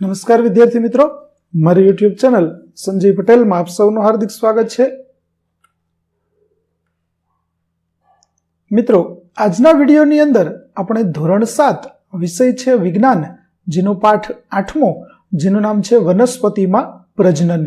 નમસ્કાર વિદ્યાર્થી મિત્રો. મારી યુટ્યુબ ચેનલ સંજય પટેલમાં આપ સૌનું હાર્દિક સ્વાગત છે. મિત્રો, આજના વિડીયોની અંદર આપણે ધોરણ સાત વિષય છે વિજ્ઞાન, જેનો પાઠ આઠમો, જેનું નામ છે વનસ્પતિમાં પ્રજનન.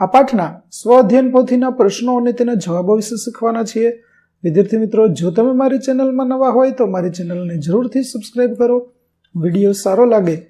આ પાઠના સ્વ પોથીના પ્રશ્નો અને તેના જવાબો વિશે શીખવાના છીએ. વિદ્યાર્થી મિત્રો, જો તમે મારી ચેનલમાં નવા હોય તો મારી ચેનલને જરૂરથી સબસ્ક્રાઈબ કરો. વીડિયો સારો લાગે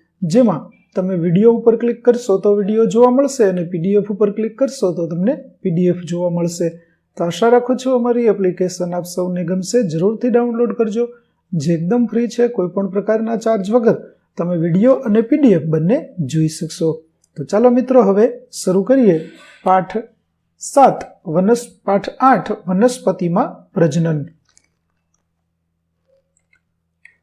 જેમાં તમે વીડિયો ઉપર ક્લિક કરશો તો વીડિયો જોવા મળશે અને પીડીએફ ઉપર ક્લિક કરશો તો તમને પીડીએફ જોવા મળશે. તો આશા રાખું છું અમારી એપ્લિકેશન આપ સૌને ગમશે. જરૂરથી ડાઉનલોડ કરજો. જે એકદમ ફ્રી છે કોઈ પણ પ્રકારના ચાર્જ વગર તમે વીડિયો અને પીડીએફ બંને જોઈ શકશો. તો ચાલો મિત્રો, હવે શરૂ કરીએ. પાઠ સાત, વનસ, પાઠ આઠ, વનસ્પતિમાં પ્રજનન.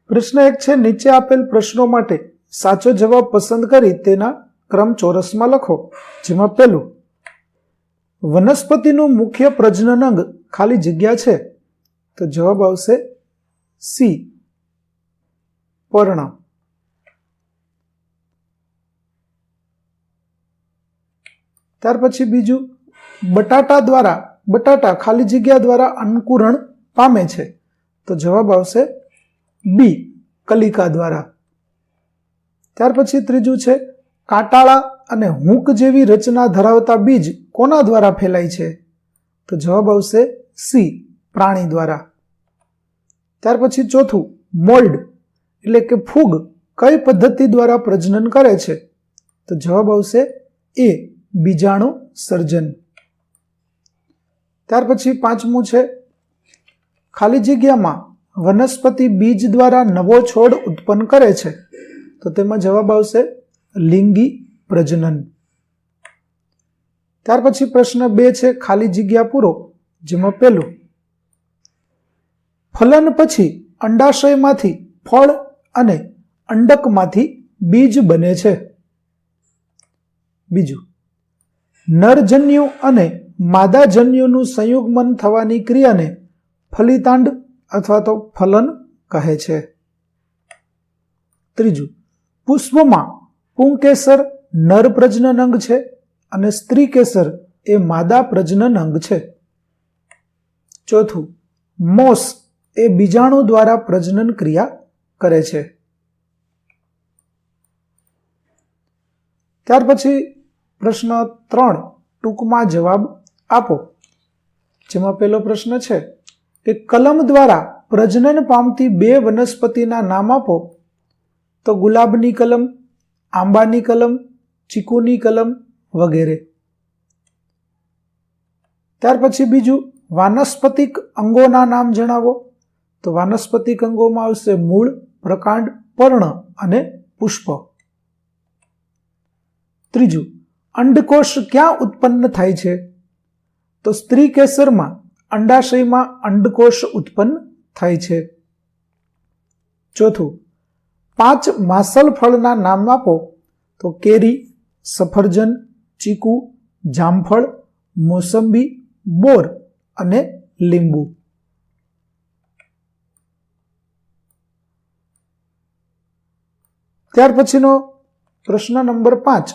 પ્રશ્ન એક છે, નીચે આપેલ પ્રશ્નો માટે સાચો જવાબ પસંદ કરી તેના ક્રમ ચોરસમાં લખો. જેમાં પહેલું, વનસ્પતિનું મુખ્ય પ્રજનન અંગ ખાલી જગ્યા છે. તો જવાબ આવશે સી પર્ણ ત્યાર પછી બીજું, બટાટા દ્વારા, બટાટા ખાલી જગ્યા દ્વારા અંકુરણ પામે છે. તો જવાબ આવશે બી કલિકા દ્વારા. ત્યાર પછી ત્રીજું છે, કાંટાળા અને હૂંક જેવી રચના ધરાવતા બીજ કોના દ્વારા ફેલાય છે? તો જવાબ આવશે સી, પ્રાણી દ્વારા. ત્યાર પછી ચોથું, મોલ્ડ, એટલે કે ફૂગ કઈ પદ્ધતિ દ્વારા પ્રજનન કરે છે? તો જવાબ આવશે એ, બીજાણુ સર્જન. ત્યાર પછી પાંચમું છે, ખાલી જગ્યામાં વનસ્પતિ બીજ દ્વારા નવો છોડ ઉત્પન્ન કરે છે. તો તેમાં જવાબ આવશે લિંગી પ્રજનન. ત્યાર પછી પ્રશ્ન બે છે, ખાલી જગ્યા પૂરો, જેમાં પેલું ફલન પછી અંડાશયમાંથી ફળ અને અંડકમાંથી બીજ બને છે. બીજું, નરજન્યુ અને માદાજન્યુનું સંયુગ્મન થવાની ક્રિયાને ફલિતાંડ અથવા તો ફલન કહે છે. ત્રીજું પુષ્પમાં પુંકેસર નર પ્રજનન અંગ છે અને સ્ત્રી કેસર એ માદા પ્રજનન અંગ છે. ચોથું, મોસ એ બીજાણુ દ્વારા પ્રજનન ક્રિયા કરે છે. ત્યાર પછી પ્રશ્ન ત્રણ, ટૂંકમાં જવાબ આપો. જેમાં પહેલો પ્રશ્ન છે કે કલમ દ્વારા પ્રજનન પામતી બે વનસ્પતિના નામ આપો. તો ગુલાબની કલમ, આંબાની કલમ, ચીકુની કલમ વગેરે. ત્યાર પછી બીજું વાનસ્પતિક અંગોના નામ જણાવો. તો વાનસ્પતિક અંગોમાં આવશે મૂળ, પ્રકાંડ, પર્ણ અને પુષ્પ. ત્રીજું અંડકોષ ક્યાં ઉત્પન્ન થાય છે? તો સ્ત્રી કેસરમાં અંડાશયમાં અંડકોષ ઉત્પન્ન થાય છે. ચોથું પાંચ માસલ ફળના નામ આપો, તો કેરી, સફરજન, ચીકુ, જામફળ, મોસંબી, બોર અને લીંબુ. ત્યાર પછીનો પ્રશ્ન નંબર પાંચ.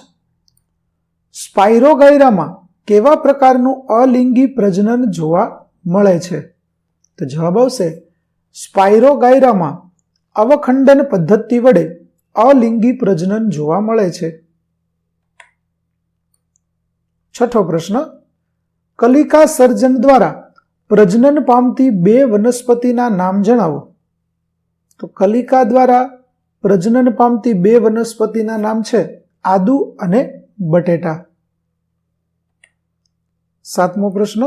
સ્પાઇરોગાયરામાં કેવા પ્રકારનું અલિંગી પ્રજનન જોવા મળે છે? તો જવાબ આવશે, સ્પાઇરોગાયરામાં અવખંડન પદ્ધતિ વડે અલિંગી પ્રજનન જોવા મળે છે. છઠ્ઠો પ્રશ્ન, કલિકા સર્જન દ્વારા પ્રજનન પામતી બે વનસ્પતિના નામ જણાવો. તો કલિકા દ્વારા પ્રજનન પામતી બે વનસ્પતિના નામ છે, આદુ અને બટેટા. સાતમો પ્રશ્ન,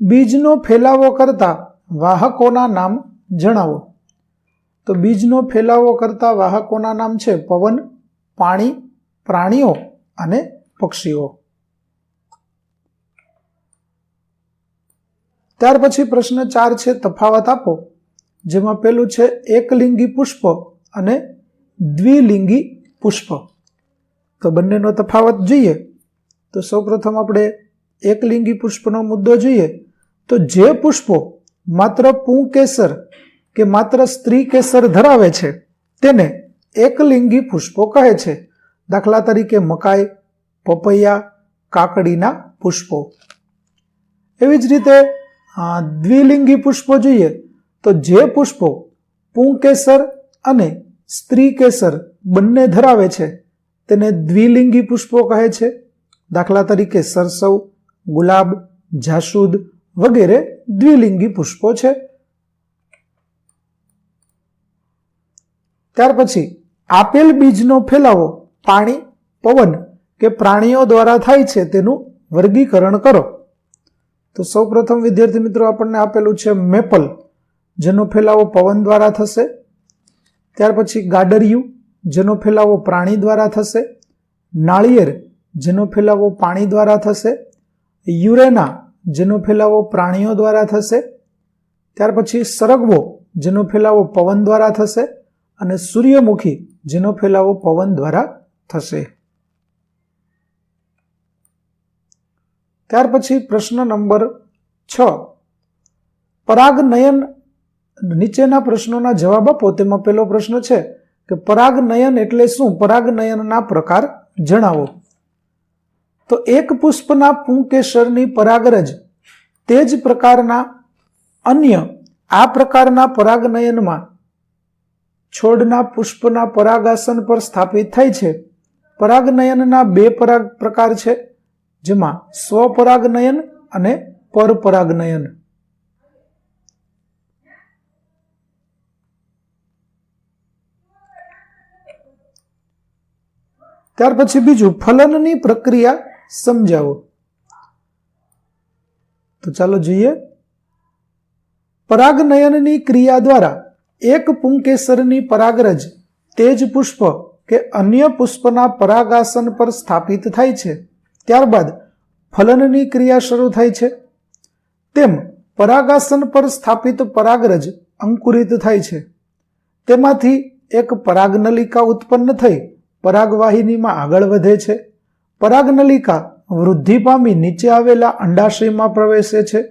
બીજનો ફેલાવો કરતા વાહકોના નામ જણાવો. તો બીજનો ફેલાવો કરતા વાહકોના નામ છે પવન, પાણી, પ્રાણીઓ અને પક્ષીઓ. ત્યાર પછી પ્રશ્ન ચાર છે, તફાવત આપો, જેમાં પેલું છે એકલિંગી પુષ્પ અને દ્વિલિંગી પુષ્પ. તો બંનેનો તફાવત જોઈએ. તો સૌપ્રથમ આપણે એકલિંગી પુષ્પનો મુદ્દો જોઈએ. તો જે પુષ્પો માત્ર પુંકેસર કે માત્ર સ્ત્રી કેસર ધરાવે છે, તેને એકલિંગી પુષ્પો કહે છે. દાખલા તરીકે મકાઈ, પપૈયા, કાકડીના પુષ્પો. એવી જ રીતે દ્વિલિંગી પુષ્પો જોઈએ તો જે પુષ્પો પુંકેસર અને સ્ત્રી કેસર બંને ધરાવે છે, તેને દ્વિલિંગી પુષ્પો કહે છે. દાખલા તરીકે સરસવ, ગુલાબ, જાસૂદ વગેરે દ્વિલિંગી પુષ્પો છે. ત્યાર પછી આપેલ બીજનો ફેલાવો પાણી, પવન કે પ્રાણીઓ દ્વારા થાય છે તેનું વર્ગીકરણ કરો. તો સૌપ્રથમ વિદ્યાર્થી મિત્રો આપણને આપેલું છે મેપલ, જેનો ફેલાવો પવન દ્વારા થશે. ત્યાર પછી ગાડરિયું, જેનો ફેલાવો પ્રાણી દ્વારા થશે. નાળિયેર, જેનો ફેલાવો પાણી દ્વારા થશે. યુરેના, જેનો ફેલાવો પ્રાણીઓ દ્વારા થશે. ત્યાર પછી સરગવો, જેનો ફેલાવો પવન દ્વારા થશે. અને સૂર્યમુખી જેનો ફેલાવો પવન દ્વારા થશે. ત્યાર પછી પ્રશ્ન નંબર છ. પરાગનયન નીચેના પ્રશ્નોના જવાબ આપો. તેમાં પહેલો પ્રશ્ન છે કે પરાગનયન એટલે શું? પરાગનયનના પ્રકાર જણાવો. તો એક પુષ્પના પુંકેસરની પરાગરજ તે જ પ્રકારના અન્ય આ પ્રકારના પરાગનયનમાં છોડના પુષ્પના પરાગાસન પર સ્થાપિત થાય છે. પરાગનયનના બે પરાગ પ્રકાર છે, જેમાં સ્વપરાગનયન અને પરપરાગનયન. ત્યાર પછી બીજું ફલનની પ્રક્રિયા સમજાવો. તો ચાલો જોઈએ. પરાગનયનની ક્રિયા દ્વારા એક પુંકેસરની પરાગરજ તેજ પુષ્પ કે અન્ય પુષ્પના પરાગાસન પર સ્થાપિત થાય છે. ત્યારબાદ ફલનની ક્રિયા શરૂ થાય છે. તેમ પરાગાસન પર સ્થાપિત પરાગરજ અંકુરિત થાય છે. તેમાંથી એક પરાગનલિકા ઉત્પન્ન થઈ પરાગવાહિનીમાં આગળ વધે છે. પરાગનલિકા વૃદ્ધિ પામી નીચે આવેલા અંડાશયમાં પ્રવેશે છે.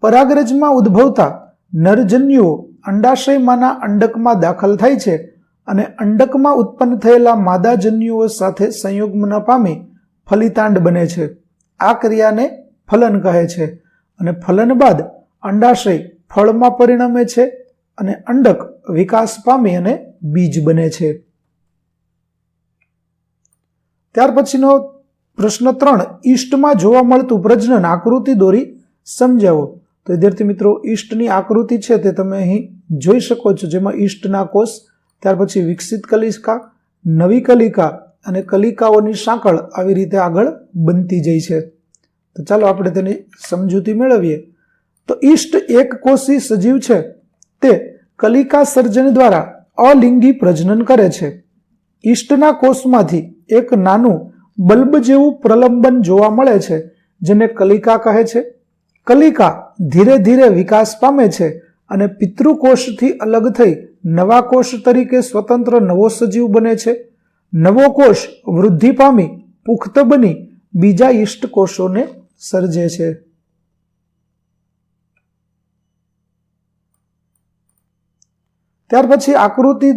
પરાગરજમાં ઉદ્ભવતા નરજન્યુઓ અંડાશયમાંના અંડકમાં દાખલ થાય છે અને અંડકમાં ઉત્પન્ન થયેલા માદાજન્યુઓ સાથે સંયુગ્મ પામી ફલિતાંડ બને છે. આ ક્રિયાને ફલન કહે છે અને ફલન બાદ અંડાશય ફળમાં પરિણમે છે અને અંડક વિકાસ પામી અને બીજ બને છે. ત્યાર પછીનો પ્રશ્ન ત્રણ, ઈષ્ટમાં જોવા મળતું પ્રજનન આકૃતિ દોરી સમજાવો. તો વિદ્યાર્થી મિત્રો, ઈષ્ટની આકૃતિ છે તે તમે અહીં જોઈ શકો છો. જેમાં ઈષ્ટના કોષ ત્યાર પછી વિકસિત કલિકા, નવી કલિકા અને કલિકાઓની સાંકળ આવી રીતે આગળ બનતી જાય છે. તો ચાલો આપણે તેની સમજૂતી મેળવીએ. તો ઈષ્ટ એક કોષી સજીવ છે. તે કલિકા સર્જન દ્વારા અલિંગી પ્રજનન કરે છે. ઈષ્ટના કોષમાંથી એક નાનું બલ્બ જેવું પ્રલંબન જોવા મળે છે, જેને કલિકા કહે છે. કલિકા ધીરે ધીરે વિકાસ પામે છે અને પિતૃકોષથી અલગ થઈ નવા કોષ તરીકે સ્વતંત્ર નવો સજીવ બને છે. નવો કોષ વૃદ્ધિ પામી પુખ્ત બની બીજા ઈષ્ટ કોષોને સર્જે છે. ત્યાર પછી આકૃતિ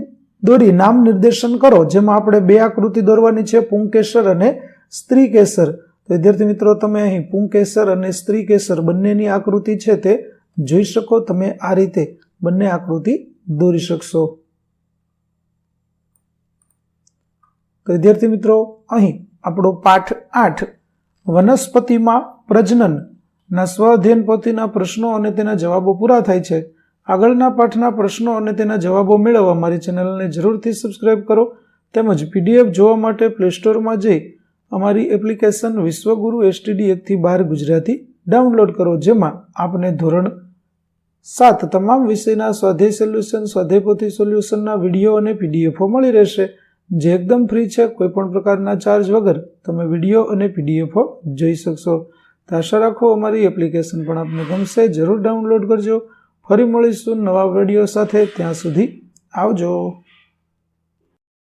દોરી નામ નિર્દેશન કરો, જેમાં આપણે બે આકૃતિ દોરવાની છે, પુંકેસર અને સ્ત્રી કેસર તો વિદ્યાર્થી મિત્રો, તમે અહીં પુંકેસર અને સ્ત્રી કેસર બંનેની આકૃતિ છે તે જોઈ શકો. તમે આ રીતે બંને આકૃતિ દોરી શકશો. તો વિદ્યાર્થી મિત્રો, અહીં આપણો પાઠ આઠ, વનસ્પતિમાં પ્રજનન ના સ્વઅધ્યયન પોથીના પ્રશ્નો અને તેના જવાબો પૂરા થાય છે. આગળના પાઠના પ્રશ્નો અને તેના જવાબો મેળવવા મારી ચેનલને જરૂરથી સબસ્ક્રાઇબ કરો. તેમજ પીડીએફ જોવા માટે પ્લે સ્ટોરમાં જઈ અમારી એપ્લિકેશન વિશ્વગુરુ એસટીડી એકથી બાર ગુજરાતી ડાઉનલોડ કરો, જેમાં આપને ધોરણ સાત તમામ વિષયના સ્વાધ્યાય સોલ્યુશન સ્વાધ્યાયપોથી સોલ્યુશનના વીડિયો અને પીડીએફો મળી રહેશે. જે એકદમ ફ્રી છે, કોઈપણ પ્રકારના ચાર્જ વગર તમે વીડિયો અને પીડીએફો જોઈ શકશો. તો આશા રાખો અમારી એપ્લિકેશન પણ આપને ગમશે. જરૂર ડાઉનલોડ કરજો. ફરી મળીશું નવા વીડિયો સાથે. ત્યાં સુધી આવજો.